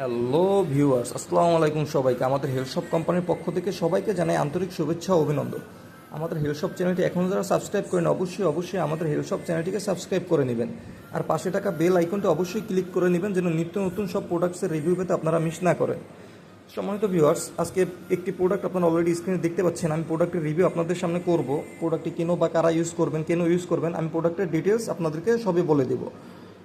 Hello viewers আসসালামু আলাইকুম সবাইকে। আমাদের হেলথ শপ কোম্পানির পক্ষ থেকে সবাইকে জানাই আন্তরিক শুভেচ্ছা ও অভিনন্দন। আমাদের হেলথ শপ চ্যানেলটি এখনও যারা সাবস্ক্রাইব করেন, অবশ্যই অবশ্যই আমাদের হেলথ শপ চ্যানেলটিকে সাবস্ক্রাইব করে নেবেন। আর পাশে টাকা বেল আইকনটি অবশ্যই ক্লিক করে নেবেন, যেন নিত্য নতুন সব প্রোডাক্টসের রিভিউ পেতে আপনারা মিস না করেন। সম্মানিত ভিউয়ার্স আজকে একটি প্রোডাক্ট আপনারা অলরেডি স্ক্রিনে দেখতে পাচ্ছেন। আমি প্রোডাক্টের রিভিউ আপনাদের সামনে করব। প্রোডাক্টটি কেন বা কারা ইউজ করবেন, কেন ইউজ করবেন, আমি প্রোডাক্টের ডিটেলস আপনাদেরকে সবই বলে দেবো।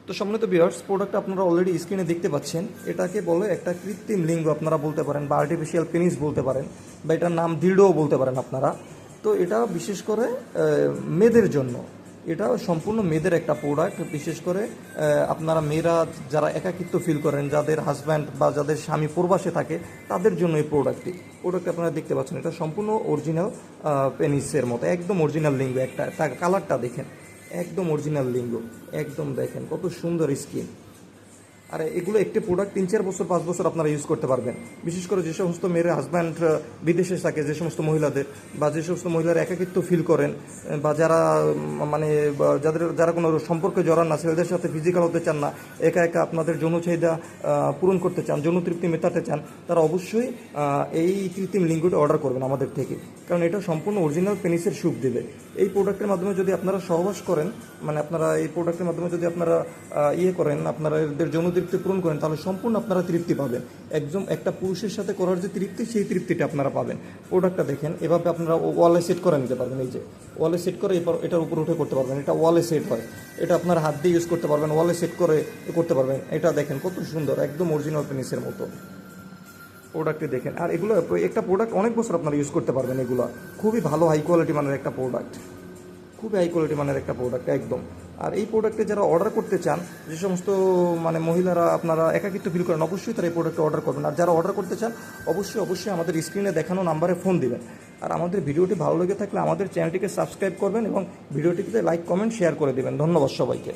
তো সম্মানিত ভিউয়ার্স প্রোডাক্ট আপনারা অলরেডি স্ক্রিনে দেখতে পাচ্ছেন। এটাকে বলে একটা কৃত্রিম লিঙ্গ আপনারা বলতে পারেন, বা আর্টিফিশিয়াল পেনিস বলতে পারেন, বা এটার নাম দৃঢ়ও বলতে পারেন আপনারা। তো এটা বিশেষ করে মেয়েদের জন্য। এটা সম্পূর্ণ মেয়েদের একটা প্রোডাক্ট বিশেষ করে আপনারা মেয়েরা যারা একাকিত্ব ফিল করেন, যাদের হাজব্যান্ড বা যাদের স্বামী প্রবাসে থাকে, তাদের জন্য এই প্রোডাক্টটি প্রোডাক্ট আপনারা দেখতে পাচ্ছেন, এটা সম্পূর্ণ অরিজিনাল পেনিসের মতো, একদম অরিজিনাল লিঙ্গ, একটা কালারটা দেখেন। একদম অরিজিনাল লিঙ্গ একদম দেখেন কত সুন্দর স্কিন আর এগুলো একটি প্রোডাক্ট তিন, চার বছর, পাঁচ বছর আপনারা ইউজ করতে পারবেন। বিশেষ করে যে সমস্ত মেয়ের হাজব্যান্ড বিদেশে থাকে, যে সমস্ত মহিলাদের, বা যে সমস্ত মহিলারা একাকিত্ব ফিল করেন বা যারা মানে যাদের, যারা কোনো সম্পর্কে জড়ান না, ছেলেদের সাথে ফিজিক্যাল হতে চান না, একা একা আপনাদের যৌন চাহিদা পূরণ করতে চান, যৌন তৃপ্তি মেটাতে চান, তারা অবশ্যই এই কৃত্রিম লিঙ্গটি অর্ডার করবেন আমাদের থেকে। কারণ এটা সম্পূর্ণ অরিজিনাল পেনিসের সুখ দেবে। এই প্রোডাক্টের মাধ্যমে যদি আপনারা সহবাস করেন মানে আপনারা এই প্রোডাক্টের মাধ্যমে যদি আপনারা ইয়ে করেন, আপনারা এদের যৌন তৃপ্তি পূরণ করেন, তাহলে সম্পূর্ণ আপনারা তৃপ্তি পাবেন। একদম একটা পুরুষের সাথে করার যে তৃপ্তি, সেই তৃপ্তিটা আপনারা পাবেন। প্রোডাক্টটা দেখেন, এভাবে আপনারা ওয়ালে সেট করে নিতে পারবেন, এই যে। ওয়ালে সেট করে এরপর এটার উপর উঠে করতে পারবেন, এটা ওয়ালে সেট হয়। এটা আপনারা হাত দিয়ে ইউজ করতে পারবেন ওয়ালে সেট করে করতে পারবেন। এটা দেখেন, কত সুন্দর, একদম অরিজিনাল পেনিসের মতো। প্রোডাক্টটি দেখেন, আর এগুলো, একটা প্রোডাক্ট অনেক বছর আপনারা ইউজ করতে পারবেন এগুলো। খুবই ভালো হাই কোয়ালিটি মানের একটা প্রোডাক্ট খুবই হাই কোয়ালিটি মানের একটা প্রোডাক্ট একদম। আর এই প্রোডাক্টে যারা অর্ডার করতে চান, যে সমস্ত মানে মহিলারা আপনারা একাকিত্ব ফিল করেন, অবশ্যই তারা এই প্রোডাক্টে অর্ডার করবেন। আর যারা অর্ডার করতে চান, অবশ্যই অবশ্যই আমাদের স্ক্রিনে দেখানো নাম্বারে ফোন দেবেন। আর আমাদের ভিডিওটি ভালো লেগে থাকলে আমাদের চ্যানেলটিকে সাবস্ক্রাইব করবেন এবং ভিডিওটিতে লাইক কমেন্ট শেয়ার করে দেবেন। ধন্যবাদ সবাইকে।